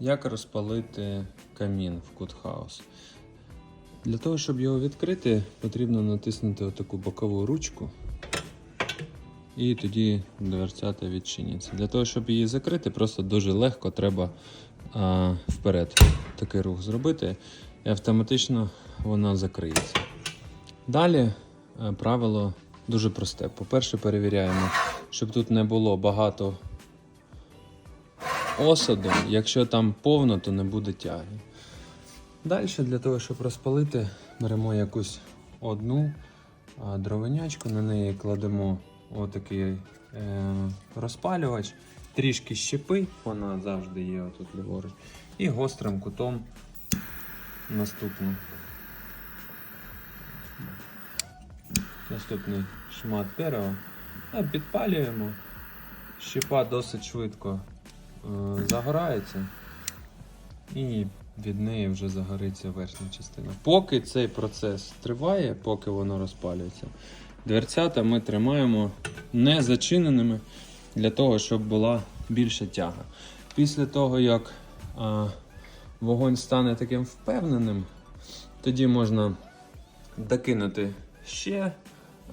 Як розпалити камін в кутхаус? Для того, щоб його відкрити, потрібно натиснути отаку бокову ручку. І тоді дверцята відчиняться. Для того, щоб її закрити, просто дуже легко треба а, вперед такий рух зробити, і автоматично вона закриється. Далі е, правило дуже просте. По-перше, перевіряємо, щоб тут не було багато осаду. Якщо там повно, то не буде тяги. Далі, для того, щоб розпалити, беремо якусь одну дровинячку, на неї кладемо отакий е, розпалювач, трішки щепи, вона завжди є отут ліворуч, і гострим кутом наступну. Наступний шмат дерева. Підпалюємо. Щепа досить швидко загорається. І від неї вже загориться верхня частина. Поки цей процес триває, поки воно розпалюється, дверцята ми тримаємо не зачиненими для того, щоб була більша тяга. Після того, як а, вогонь стане таким впевненим, тоді можна докинути ще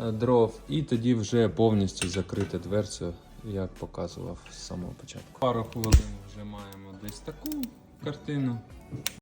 е, дров і тоді вже повністю закрити дверцю, як показував з самого початку. Пару хвилин вже маємо десь таку картину.